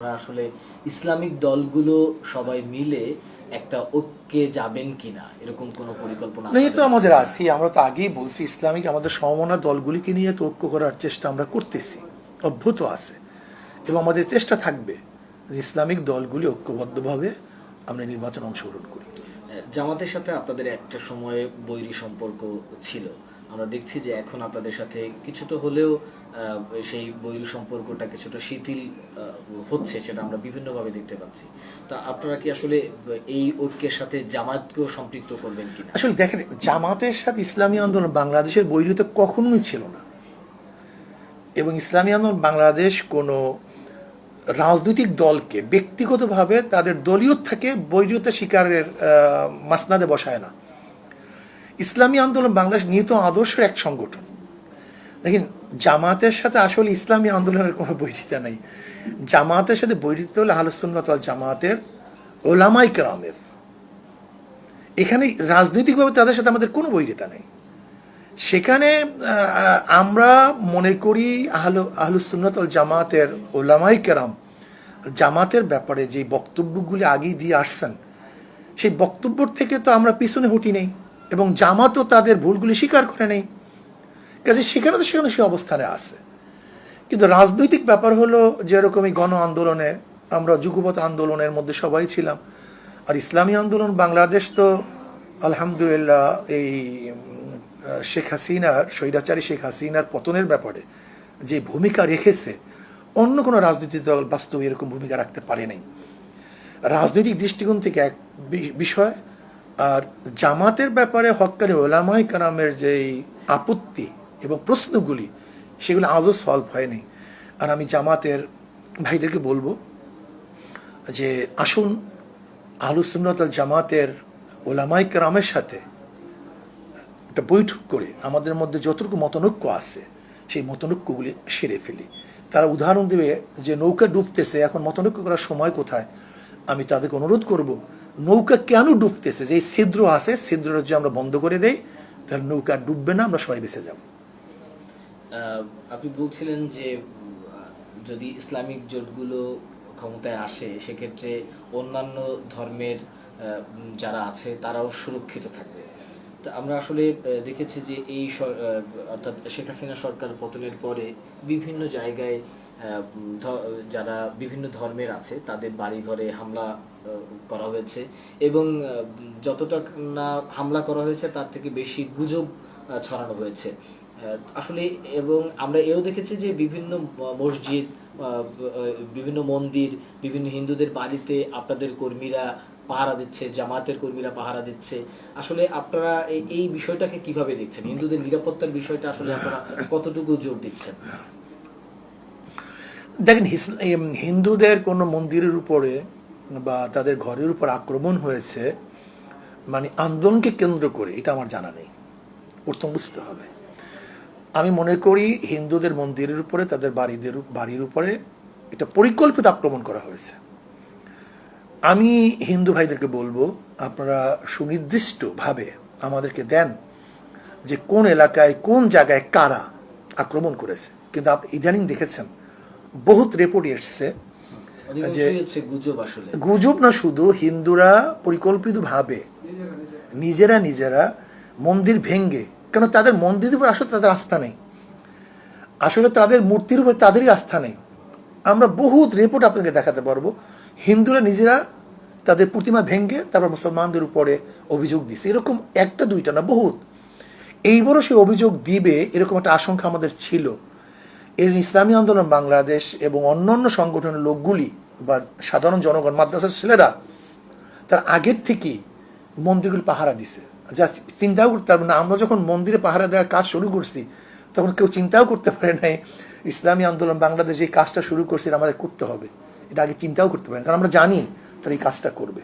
আপনারা আসলে ইসলামিক দলগুলো সবাই মিলে একটা ঐক্যে যাবেন কিনা এরকম কোনো পরিকল্পনা না এই তো আমাদের আছি আমরা তো আগেই বলছি ইসলামিক আমাদের সমমনা দলগুলিকে নিয়ে তো ঐক্য করার চেষ্টা আমরা করতেছি অভ্যুত আছে। এবং আমাদের চেষ্টা থাকবে ইসলামিক দলগুলি ঐক্যবদ্ধভাবে আমরা নির্বাচন অংশগ্রহণ করি। জামাতের সাথে আপনাদের একটা সময়ে বৈরী সম্পর্ক ছিল। আমরা দেখছি যে এখন আপনাদের সাথে কিছুটা হলেও সেই বৈরী সম্পর্কটা কিছুটা শিথিল হচ্ছে সেটা আমরা বিভিন্নভাবে দেখতে পাচ্ছি। তা আপনারা কি আসলে এই ঐক্যের সাথে জামাতকেও সম্পৃক্ত করবেন কিনা? আসলে দেখেন, জামাতের সাথে ইসলামী আন্দোলন বাংলাদেশের বৈরিত কখনোই ছিল না। এবং ইসলামী আন্দোলন বাংলাদেশ কোনো রাজনৈতিক দলকে ব্যক্তিগতভাবে তাদের দলীয় থেকে বৈরীয়তা শিকারের মাসনাদে বসায় না। ইসলামী আন্দোলন বাংলাদেশ নিহিত আদর্শের এক সংগঠন। দেখেন, জামাতের সাথে আসলে ইসলামী আন্দোলনের কোনো বৈরিতা নাই। জামাতের সাথে বৈরিতা হলে আলোচনা জামাতের ওলামাই কেরামের। এখানে রাজনৈতিকভাবে তাদের সাথে আমাদের কোনো বৈরিতা নেই। সেখানে আমরা মনে করি আহলু আহলুসুন্নত আল জামাতের ওলামাই কেরাম, জামাতের ব্যাপারে যে বক্তব্যগুলি আগেই দিয়ে আসছেন, সেই বক্তব্য থেকে তো আমরা পিছনে হটি নেই। এবং জামাতও তাদের ভুলগুলি স্বীকার করে নেই। কাজে সেখানে তো সেখানে সে অবস্থানে আছে। কিন্তু রাজনৈতিক ব্যাপার হলো, যেরকম এই গণ আন্দোলনে আমরা যুগপথ আন্দোলনের মধ্যে সবাই ছিলাম, আর ইসলামী আন্দোলন বাংলাদেশ তো আলহামদুলিল্লাহ এই শেখ হাসিনার, স্বৈরাচারী শেখ হাসিনার পতনের ব্যাপারে যে ভূমিকা রেখেছে, অন্য কোনো রাজনৈতিক দল বাস্তবে এরকম ভূমিকা রাখতে পারে নাই। রাজনৈতিক দৃষ্টিকোণ থেকে এক বিষয় আর জামাতের ব্যাপারে হক্কানি ওলামাই কারামের যেই আপত্তি এবং প্রশ্নগুলি, সেগুলো আজও সলভ হয়নি। আর আমি জামাতের ভাইদেরকে বলব যে আসুন আহলুসুন্নত জামাতের ওলামাই কারামের সাথে একটা বৈঠক করে আমাদের মধ্যে যতটুকু মতনৈক্য আছে, সেই মতনৈক্যগুলি সেরে ফেলি। তারা উদাহরণ দেবে যে নৌকা ডুবতেছে, এখন মতনৈক্য করার সময় কোথায়? আমি তাদেরকে অনুরোধ করব নৌকা কেন ডুবতেছে যে ছিদ্র আছে, ছিদ্রটা যদি আমরা বন্ধ করে দেই, তাহলে নৌকা ডুববে না, আমরা সবাই বেঁচে যাব। আপনি বলছিলেন যে যদি ইসলামিক জোটগুলো ক্ষমতায় আসে, সেক্ষেত্রে অন্যান্য ধর্মের যারা আছে, তারাও সুরক্ষিত থাকবে। তো আমরা আসলে দেখেছি যে এই অর্থাৎ শেখ হাসিনা সরকার পতনের পরে বিভিন্ন জায়গায় যারা বিভিন্ন ধর্মের আছে, তাদের বাড়িঘরে হামলা করা হয়েছে এবং যতটা না হামলা করা হয়েছে, তার থেকে বেশি গুজব ছড়ানো হয়েছে। আসলে এবং আমরা এও দেখেছি যে বিভিন্ন মসজিদ বিভিন্ন মন্দির, বিভিন্ন হিন্দুদের বাড়িতে আপনাদের কর্মীরা পাহারা দিচ্ছে জামাতের কর্মীরা পাহারা দিচ্ছে। আসলে আপনারা এই বিষয়টাকে কীভাবে দেখছেন? হিন্দুদের নিরাপত্তার বিষয়টা আসলে আপনারা কতটুকু জোর দিচ্ছেন? দেখেন হিন্দুদের কোনো মন্দিরের উপরে বা তাদের ঘরের উপর আক্রমণ হয়েছে মানে আন্দোলনকে কেন্দ্র করে, এটা আমার জানা নেই। প্রথম বুঝতে হবে। আমি মনে করি হিন্দুদের মন্দিরের উপরে, তাদের বাড়িদের বাড়ির উপরে এটা পরিকল্পিত আক্রমণ করা হয়েছে। আমি হিন্দু ভাইদেরকে বলব, আপনারা সুনির্দিষ্টভাবে আমাদেরকে দেন যে কোন এলাকায়, কোন জায়গায় কারা আক্রমণ করেছে। কিন্তু আপনি ইদানিং দেখেছেন বহুত রেপোর্ট এসছে হচ্ছে গুজব না শুধু হিন্দুরা পরিকল্পিতভাবে নিজেরা নিজেরা মন্দির ভেঙ্গে কেন তাদের মন্দিরের উপর আসলে তাদের আস্থা নেই। আসলে তাদের মূর্তির উপর তাদেরই আস্থা নেই। আমরা বহুত রিপোর্ট আপনাকে দেখাতে পারব। হিন্দুরা নিজেরা তাদের প্রতিমা ভেঙ্গে তারপর মুসলমানদের উপরে অভিযোগ দিছে। এরকম একটা দুইটা না বহুত। এইবারও সে অভিযোগ দিবে এরকম একটা আশঙ্কা আমাদের ছিল। এর ইসলামী আন্দোলন বাংলাদেশ এবং অন্যান্য সংগঠনের লোকগুলি বা সাধারণ জনগণ, মাদ্রাসার ছেলেরা, তার আগের থেকেই মন্দিরগুলি পাহারা দিছে। যা চিন্তাও করতে পারবে না। আমরা যখন মন্দিরে পাহারা দেওয়ার কাজ শুরু করছি, তখন কেউ চিন্তাও করতে পারে নাই, ইসলামী আন্দোলন বাংলাদেশ এই কাজটা শুরু করছে আমাদের করতে হবে। এটা আগে চিন্তাও করতে পারে কারণ আমরা জানি তারা এই কাজটা করবে।